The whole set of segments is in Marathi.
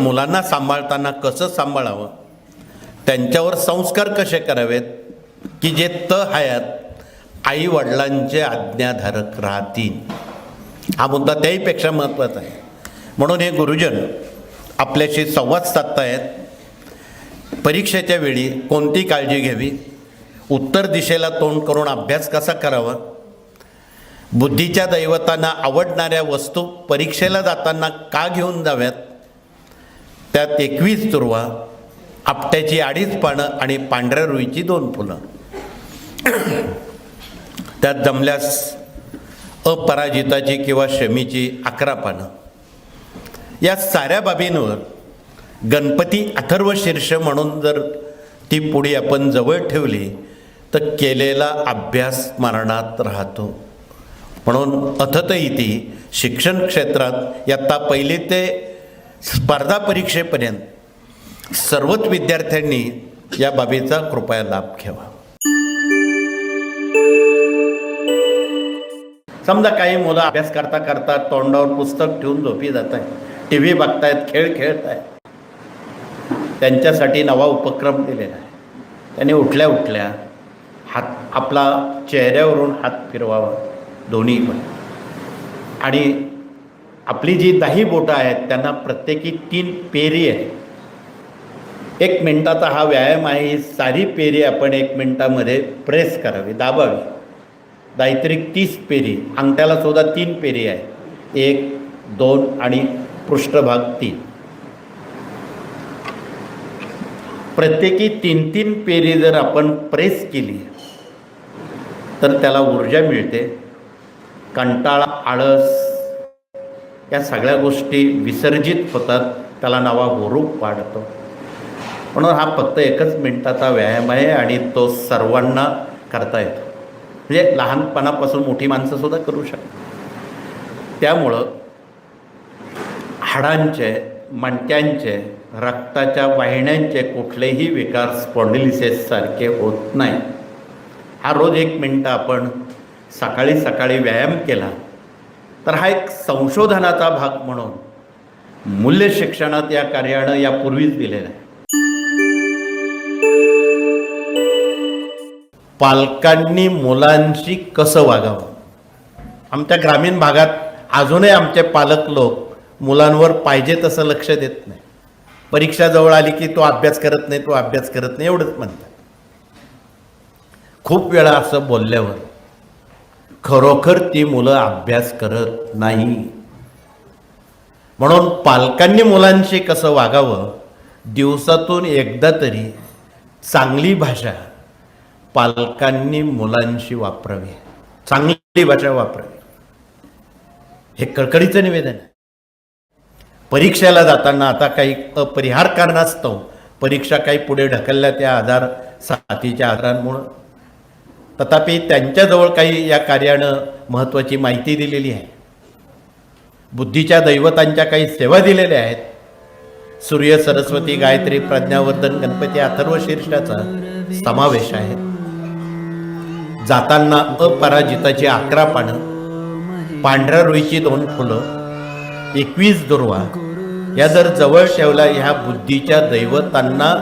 मुलांना सांभाळताना कसं सांभाळावं? त्यांच्यावर संस्कार कसे करावेत? की जे त हयात आई वडिलांचे आज्ञाधारक राहतील. हा मुद्दा त्याहीपेक्षा महत्त्वाचा आहे. म्हणून हे गुरुजन आपल्याशी संवाद साधतायत. परीक्षेच्या वेळी कोणती काळजी घ्यावी? उत्तर दिशेला तोंड करून अभ्यास कसा करावा? बुद्धीच्या दैवतांना आवडणाऱ्या वस्तू परीक्षेला जाताना का घेऊन जाव्यात? त्यात एकवीस तुरवा आपट्याची अडीच पानं आणि पांढऱ्या रुईची दोन फुलं. त्यात जमल्यास अपराजिताची किंवा शमीची अकरा पानं. या साऱ्या बाबींवर गणपती अथर्व शीर्ष म्हणून जर ती पुढे आपण जवळ ठेवली तर केलेला अभ्यास स्मरणात राहतो. म्हणून अथत इति शिक्षण क्षेत्रात इयत्ता पहिली ते स्पर्धा परीक्षेपर्यंत सर्वच विद्यार्थ्यांनी या बाबीचा कृपया लाभ घ्यावा. समजा काही मुलं अभ्यास करता करता तोंडावर पुस्तक ठेवून झोपी जात आहे टी व्ही बघतायत खेळ खेळत आहेत त्यांच्यासाठी नवा उपक्रम दिलेला आहे. त्यांनी उठल्या उठल्या हात आपला चेहऱ्यावरून हात फिरवावा दोन्ही पण. आणि आपली जी दही बोटं आहेत त्यांना प्रत्येकी तीन पेरी आहे एक मिनटाचा हा व्यायाम आहे ही सारी पेरी आपण एक मिनटामध्ये प्रेस करावी. दाबावी. दायत्रिक तीस पेरी अंगठ्याला सुद्धा तीन पेरी आहे एक दोन आणि पृष्ठभाग तीन. प्रत्येकी तीन तीन पेरी जर आपण प्रेस केली तर त्याला ऊर्जा मिळते. कंटाळा आळस या सगळ्या गोष्टी विसर्जित होतात. त्याला नवा हुरूप वाढतो म्हणून हा फक्त एकच मिनटाचा व्यायाम आहे आणि तो सर्वांना करता येतो. म्हणजे लहानपणापासून मोठी माणसंसुद्धा करू शकतात. त्यामुळं हाडांचे मणक्यांचे रक्ताच्या वाहिन्यांचे कुठलेही विकार स्पॉन्डिलिसेससारखे होत नाही. हा रोज एक मिनटं आपण सकाळी सकाळी व्यायाम केला तर हा एक संशोधनाचा भाग म्हणून मूल्य शिक्षणात या कार्यानं यापूर्वीच दिलेलं आहे. पालकांनी मुलांशी कसं वागावं? आमच्या ग्रामीण भागात अजूनही आमचे पालक लोक मुलांवर पाहिजे तसं लक्ष देत नाही. परीक्षा जवळ आली की तो अभ्यास करत नाही तो अभ्यास करत नाही एवढंच म्हणतात. खूप वेळा असं बोलल्यावर खरोखर ती मुलं अभ्यास करत नाही. म्हणून पालकांनी मुलांशी कसं वागावं? दिवसातून एकदा तरी चांगली भाषा पालकांनी मुलांशी वापरावी. चांगली भाषा वापरावी. हे कळकळीचं निवेदन आहे. परीक्षेला जाताना आता काही अपरिहार कारणास्तव परीक्षा काही पुढे ढकलल्या त्या आधार साथीच्या आधारांमुळं. तथापि त्यांच्याजवळ काही या कार्यानं महत्त्वाची माहिती दिलेली आहे. बुद्धीच्या दैवतांच्या काही सेवा दिलेल्या आहेत. सूर्य सरस्वती गायत्री प्रज्ञावर्धन गणपती अथर्व शीर्षाचा समावेश आहे. जाताना अपराजिताची अकरा पानं पांढऱ्या रुईची दोन फुलं एकवीस दुर्वा या जर जवळ शेवला ह्या बुद्धीच्या दैवतांना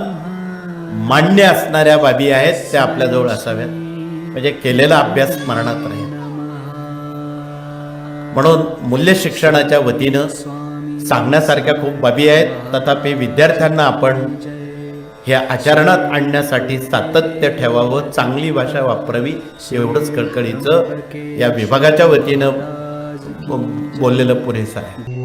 मान्य असणाऱ्या बाबी आहेत त्या आपल्याजवळ असाव्यात. म्हणजे केलेला अभ्यास स्मरणात राहील म्हणून मूल्य शिक्षणाच्या वतीनं सांगण्यासारख्या खूप बाबी आहेत. तथापि विद्यार्थ्यांना आपण हे आचरणात आणण्यासाठी सातत्य ठेवावं चांगली भाषा वापरावी एवढंच कळकळीचं या विभागाच्या वतीनं बोललेलं पुरेसं आहे.